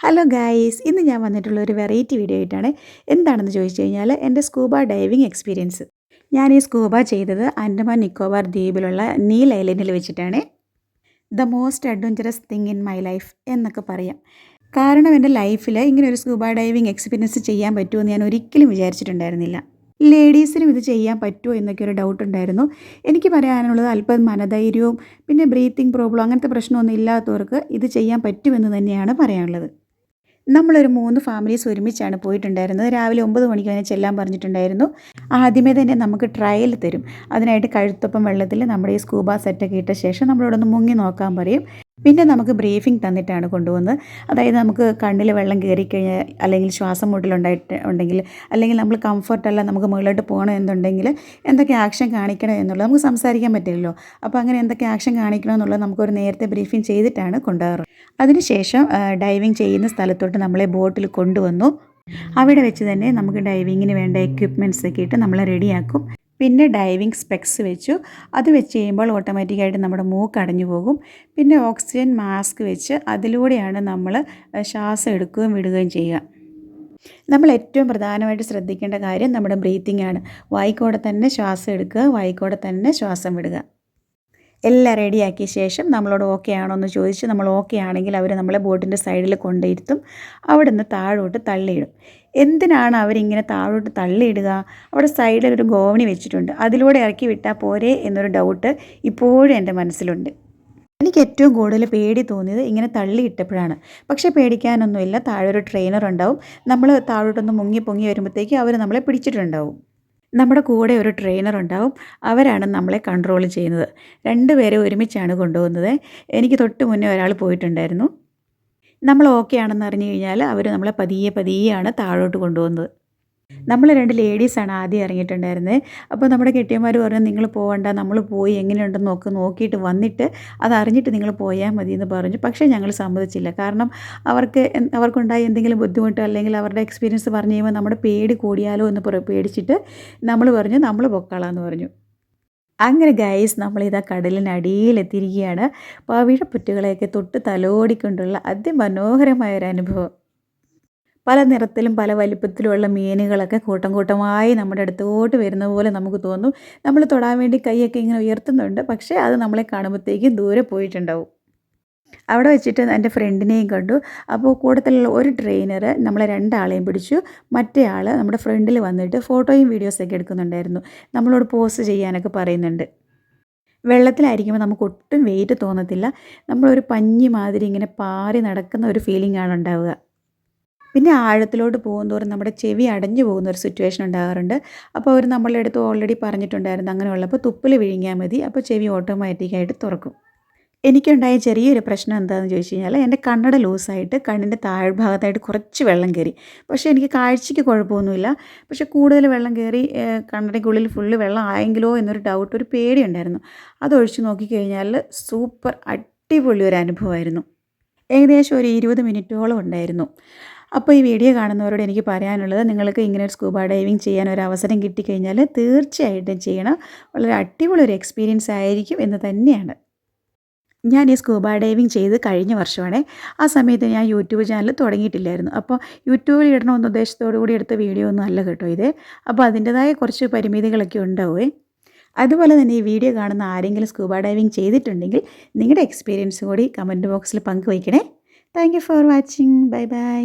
Hello guys ഇന്ന് ഞാൻ വന്നിട്ടുള്ള ഒരു വെറൈറ്റി വീഡിയോ ആയിട്ടാണ് എന്താണെന്ന് ചോദിച്ചു കഴിഞ്ഞാൽ എന്റെ സ്കൂബ ഡൈവിങ് എക്സ്പീരിയൻസ്. ഞാൻ ഈ സ്കൂബ ചെയ്തത് ആൻഡമാൻ നിക്കോബാർ ദ്വീപിലുള്ള നീൽ ഐലൻഡിൽ വെച്ചിട്ടാണ്. The most adventurous thing in my life എന്നൊക്കെ പറയാം. കാരണം എന്റെ ലൈഫിൽ ഇങ്ങനെ ഒരു സ്കൂബ ഡൈവിങ് എക്സ്പീരിയൻസ് ചെയ്യാൻ പറ്റുമെന്ന് ഞാൻ ഒരിക്കലും വിചാരിച്ചിട്ടുണ്ടായിരുന്നില്ല. ലേഡീസിനും ഇത് ചെയ്യാൻ പറ്റുമോ എന്നൊക്കെ ഒരു ഡൗട്ട് ഉണ്ടായിരുന്നു. എനിക്ക് പറയാനുള്ളത് അല്പം മനധൈര്യവും പിന്നെ ബ്രീത്തിങ് പ്രോബ്ലം അങ്ങനത്തെ പ്രശ്നമൊന്നും ഇല്ലാത്തവർക്ക് ഇത് ചെയ്യാൻ പറ്റുമെന്ന് തന്നെയാണ് പറയാനുള്ളത്. നമ്മളൊരു മൂന്ന് ഫാമിലീസ് ഒരുമിച്ചാണ് പോയിട്ടുണ്ടായിരുന്നത്. രാവിലെ ഒമ്പത് മണിക്ക് തന്നെ ചെല്ലാൻ പറഞ്ഞിട്ടുണ്ടായിരുന്നു. ആദ്യമേ തന്നെ നമുക്ക് ട്രയൽ തരും. അതിനായിട്ട് കഴുത്തൊപ്പം വെള്ളത്തിൽ നമ്മുടെ ഈ സ്കൂബ സെറ്റൊക്കെ ഇട്ട ശേഷം നമ്മളോടൊന്ന് മുങ്ങി നോക്കാൻ പറയും. പിന്നെ നമുക്ക് ബ്രീഫിംഗ് തന്നിട്ടാണ് കൊണ്ടുപോകുന്നത്. അതായത് നമുക്ക് കണ്ണിൽ വെള്ളം കയറിക്കഴിഞ്ഞാൽ അല്ലെങ്കിൽ ശ്വാസം മുട്ടലുണ്ടായിട്ട് ഉണ്ടെങ്കിൽ അല്ലെങ്കിൽ നമ്മൾ കംഫർട്ടല്ല നമുക്ക് മുകളിലോട്ട് പോകണം എന്നുണ്ടെങ്കിൽ എന്തൊക്കെ ആക്ഷൻ കാണിക്കണം എന്നുള്ളത് നമുക്ക് സംസാരിക്കാൻ പറ്റില്ലല്ലോ. അപ്പോൾ അങ്ങനെ എന്തൊക്കെ ആക്ഷൻ കാണിക്കണം എന്നുള്ളത് നമുക്കൊരു നേരത്തെ ബ്രീഫിംഗ് ചെയ്തിട്ടാണ് കൊണ്ടുപോകാറ്. അതിനുശേഷം ഡൈവിങ് ചെയ്യുന്ന സ്ഥലത്തോട്ട് നമ്മളെ ബോട്ടിൽ കൊണ്ടുവന്നു. അവിടെ വെച്ച് തന്നെ നമുക്ക് ഡൈവിങ്ങിന് വേണ്ട എക്യുപ്മെന്റ്സ് ഒക്കെ ഇട്ട് നമ്മളെ റെഡിയാക്കും പിന്നെ ഡൈവിങ് സ്പെക്സ് വെച്ചു. അത് വെച്ച് കഴിയുമ്പോൾ ഓട്ടോമാറ്റിക്കായിട്ട് നമ്മുടെ മൂക്ക് അടഞ്ഞു പോകും. പിന്നെ ഓക്സിജൻ മാസ്ക് വെച്ച് അതിലൂടെയാണ് നമ്മൾ ശ്വാസം എടുക്കുകയും വിടുകയും ചെയ്യുക. നമ്മൾ ഏറ്റവും പ്രധാനമായിട്ട് ശ്രദ്ധിക്കേണ്ട കാര്യം നമ്മുടെ ബ്രീത്തിങ് ആണ്. വായിക്കോടെ തന്നെ ശ്വാസം എടുക്കുക വായിക്കോടെ തന്നെ ശ്വാസം വിടുക. എല്ലാം റെഡിയാക്കിയ ശേഷം നമ്മളോട് ഓക്കെ ആണോ എന്ന് ചോദിച്ച് നമ്മൾ ഓക്കെ ആണെങ്കിൽ അവർ നമ്മളെ ബോട്ടിന്റെ സൈഡിൽ കൊണ്ടിരുത്തും അവിടെ നിന്ന് താഴോട്ട് തള്ളിയിടും. എന്തിനാണ് അവരിങ്ങനെ താഴോട്ട് തള്ളിയിടുക? അവിടെ സൈഡിൽ ഒരു ഗോവണി വെച്ചിട്ടുണ്ട്. അതിലൂടെ ഇറക്കി വിട്ടാൽ പോരെ എന്നൊരു ഡൗട്ട് ഇപ്പോഴും എന്റെ മനസ്സിലുണ്ട്. എനിക്ക് ഏറ്റവും കൂടുതൽ പേടി തോന്നിയത് ഇങ്ങനെ തള്ളിയിട്ടപ്പോഴാണ്. പക്ഷേ പേടിക്കാനൊന്നുമില്ല. താഴെ ഒരു ട്രെയിനർ ഉണ്ടാവും. നമ്മൾ താഴോട്ടൊന്ന് മുങ്ങി പൊങ്ങി വരുമ്പോഴത്തേക്ക് അവർ നമ്മളെ പിടിച്ചിട്ടുണ്ടാവും. നമ്മുടെ കൂടെ ഒരു ട്രെയിനർ ഉണ്ടാവും. അവരാണ് നമ്മളെ കൺട്രോൾ ചെയ്യുന്നത്. രണ്ടുപേരെ ഒരുമിച്ചാണ് കൊണ്ടുപോകുന്നത്. എനിക്ക് തൊട്ട് മുന്നേ ഒരാൾ പോയിട്ടുണ്ടായിരുന്നു. നമ്മൾ ഓക്കെ ആണെന്ന് അറിഞ്ഞു കഴിഞ്ഞാൽ അവർ നമ്മളെ പതിയെ പതിയെയാണ് താഴോട്ട് കൊണ്ടുപോകുന്നത്. നമ്മൾ രണ്ട് ലേഡീസാണ് ആദ്യം ഇറങ്ങിയിട്ടുണ്ടായിരുന്നത് അപ്പോൾ നമ്മുടെ കെട്ടിയന്മാർ പറഞ്ഞു നിങ്ങൾ പോകണ്ട നമ്മൾ പോയി എങ്ങനെയുണ്ടെന്ന് നോക്ക് നോക്കിയിട്ട് വന്നിട്ട് അത് അറിഞ്ഞിട്ട് നിങ്ങൾ പോയാൽ മതി എന്ന് പറഞ്ഞു. പക്ഷേ ഞങ്ങൾ സമ്മതിച്ചില്ല. കാരണം അവർക്ക് അവർക്കുണ്ടായ എന്തെങ്കിലും ബുദ്ധിമുട്ട് അല്ലെങ്കിൽ അവരുടെ എക്സ്പീരിയൻസ് പറഞ്ഞു കഴിയുമ്പോൾ നമ്മുടെ പേടി കൂടിയാലോ എന്ന് പേടിച്ചിട്ട് നമ്മൾ പറഞ്ഞു നമ്മൾ പൊക്കളാന്ന് പറഞ്ഞു. അങ്ങനെ ഗൈസ് നമ്മളിതാ കടലിനടിയിലെത്തിയിരിക്കുകയാണ്. പവിഴപ്പുറ്റുകളെയൊക്കെ തൊട്ട് തലോടിക്കൊണ്ടുള്ള അതിമനോഹരമായ ഒരു അനുഭവം പല നിറത്തിലും പല വലിപ്പത്തിലുമുള്ള മീനുകളൊക്കെ കൂട്ടം കൂട്ടമായി നമ്മുടെ അടുത്തോട്ട് വരുന്ന പോലെ നമുക്ക് തോന്നും. നമ്മൾ തൊടാൻ വേണ്ടി കൈയൊക്കെ ഇങ്ങനെ ഉയർത്തുന്നുണ്ട്. പക്ഷേ അത് നമ്മളെ കാണുമ്പോഴത്തേക്കും ദൂരെ പോയിട്ടുണ്ടാവും. അവിടെ വെച്ചിട്ട് എന്റെ ഫ്രണ്ടിനെയും കണ്ടു. അപ്പോൾ കൂട്ടത്തിലുള്ള ഒരു ട്രെയിനർ നമ്മളെ രണ്ടാളെയും പിടിച്ചു. മറ്റേ ആൾ നമ്മുടെ ഫ്രണ്ടിൽ വന്നിട്ട് ഫോട്ടോയും വീഡിയോസൊക്കെ എടുക്കുന്നുണ്ടായിരുന്നു. നമ്മളോട് പോസ് ചെയ്യാനൊക്കെ പറയുന്നുണ്ട്. വെള്ളത്തിലായിരിക്കുമ്പോൾ നമുക്ക് ഒട്ടും വെയിറ്റ് തോന്നത്തില്ല. നമ്മളൊരു പഞ്ഞി മാതിരി ഇങ്ങനെ പാറി നടക്കുന്ന ഒരു ഫീലിംഗ് ആണ് ഉണ്ടാവുക. പിന്നെ ആഴത്തിലോട്ട് പോകുന്നതോറും നമ്മുടെ ചെവി അടഞ്ഞു പോകുന്ന ഒരു സിറ്റുവേഷൻ ഉണ്ടാകാറുണ്ട്. അപ്പോൾ അവർ നമ്മളുടെ അടുത്ത് ഓൾറെഡി പറഞ്ഞിട്ടുണ്ടായിരുന്നു. അങ്ങനെയുള്ളപ്പോൾ തുപ്പിൽ വിഴുങ്ങിയാൽ മതി. അപ്പോൾ ചെവി ഓട്ടോമാറ്റിക്കായിട്ട് തുറക്കും. എനിക്കുണ്ടായ ചെറിയൊരു പ്രശ്നം എന്താണെന്ന് ചോദിച്ചു കഴിഞ്ഞാൽ എന്റെ കണ്ണട ലൂസായിട്ട് കണ്ണിന്റെ താഴ്ഭാഗത്തായിട്ട് കുറച്ച് വെള്ളം കയറി. പക്ഷേ എനിക്ക് കാഴ്ചയ്ക്ക് കുഴപ്പമൊന്നുമില്ല. പക്ഷേ കൂടുതൽ വെള്ളം കയറി കണ്ണടയ്ക്കുള്ളിൽ ഫുള്ള് വെള്ളം ആയെങ്കിലോ എന്നൊരു ഡൗട്ട് ഒരു പേടിയുണ്ടായിരുന്നു. അതൊഴിച്ച് നോക്കിക്കഴിഞ്ഞാൽ സൂപ്പർ അടിപൊളി ഒരു അനുഭവമായിരുന്നു. ഏകദേശം ഒരു ഇരുപത് മിനിറ്റോളം ഉണ്ടായിരുന്നു. അപ്പോൾ ഈ വീഡിയോ കാണുന്നവരോട് എനിക്ക് പറയാനുള്ളത് നിങ്ങൾക്ക് ഇങ്ങനെ ഒരു സ്കൂബ ഡൈവിങ് ചെയ്യാൻ ഒരു അവസരം കിട്ടിക്കഴിഞ്ഞാൽ തീർച്ചയായിട്ടും ചെയ്യണം. വളരെ അടിപൊളി ഒരു എക്സ്പീരിയൻസ് ആയിരിക്കും എന്ന് തന്നെയാണ്. ഞാൻ ഈ സ്കൂബ ഡൈവിങ് ചെയ്ത് കഴിഞ്ഞ വർഷമാണ് ആ സമയത്ത് ഞാൻ യൂട്യൂബ് ചാനൽ തുടങ്ങിയിട്ടില്ലായിരുന്നു. അപ്പോൾ യൂട്യൂബിൽ ഇടണമെന്ന ഉദ്ദേശത്തോടു കൂടി എടുത്ത വീഡിയോ ഒന്നും അല്ല കേട്ടോ ഇത്. അപ്പോൾ അതിന്റെതായ കുറച്ച് പരിമിതികളൊക്കെ ഉണ്ടാവുമേ അതുപോലെ തന്നെ ഈ വീഡിയോ കാണുന്ന ആരെങ്കിലും സ്കൂബ ഡൈവിങ് ചെയ്തിട്ടുണ്ടെങ്കിൽ നിങ്ങളുടെ എക്സ്പീരിയൻസ് കൂടി കമന്റ് ബോക്സിൽ പങ്കുവയ്ക്കണേ. Thank you for watching bye bye